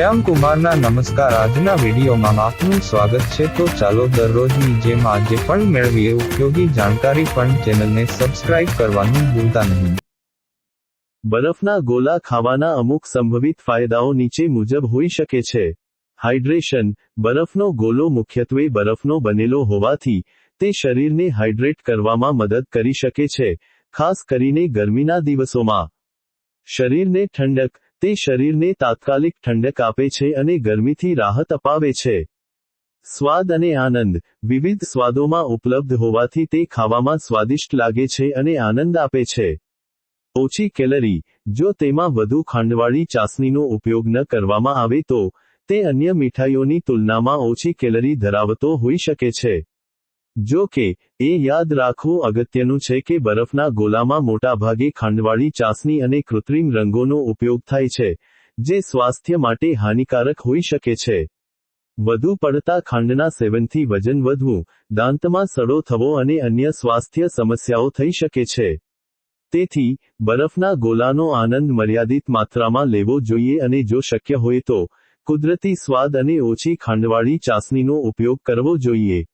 શ્યામ કુમારના નમસ્કાર. આજના વિડીયોમાં આપનું સ્વાગત છે. તો ચાલો દરરોજની જેમ આજે પણ મેળવીએ. ઉપયોગી જાણકારી પણ ચેનલને સબસ્ક્રાઇબ કરવાનું ભૂલતા નહીં. બરફના ગોલા ખાવાના અમુક સંભવિત ફાયદાઓ નીચે મુજબ હોઈ શકે છે. હાઇડ્રેશન, બરફનો ગોલો મુખ્યત્વે બરફનો બનેલો હોવાથી, તે શરીરને હાઇડ્રેટ કરવામાં મદદ કરી શકે છે, ખાસ કરીને ગરમીના દિવસોમાં. શરીરને ઠંડક તે શરીરને તાત્કાલિક ઠંડક આપે છે અને ગરમીથી રાહત અપાવે છે. સ્વાદ અને આનંદ. વિવિધ સ્વાદોમાં ઉપલબ્ધ હોવાથી તે ખાવામાં સ્વાદિષ્ટ લાગે છે અને આનંદ આપે છે. ઓછી કેલરી. જો તેમાં વધુ ખાંડવાળી ચાસણીનો ઉપયોગ ન કરવામાં આવે તો, તે અન્ય મીઠાઈઓની તુલનામાં ઓછી કેલરી ધરાવતો હોઈ શકે છે. જો કે, એ યાદ રાખવું અગત્યનું છે કે બરફના ગોલામાં મોટાભાગે ખાંડવાળી ચાસણી અને કૃત્રિમ રંગોનો ઉપયોગ થાય છે, જે સ્વાસ્થ્ય માટે હાનિકારક હોઈ શકે છે. વધુ પડતા ખાંડના સેવનથી વજન વધવું, દાંતમાં સડો થવો અને અન્ય સ્વાસ્થ્ય સમસ્યાઓ થઈ શકે છે. તેથી, બરફના ગોલાનો આનંદ મર્યાદિત માત્રામાં લેવો જોઈએ અને જો શક્ય હોય તો, કુદરતી સ્વાદ અને ઓછી ખાંડવાળી ચાસણીનો ઉપયોગ કરવો જોઈએ.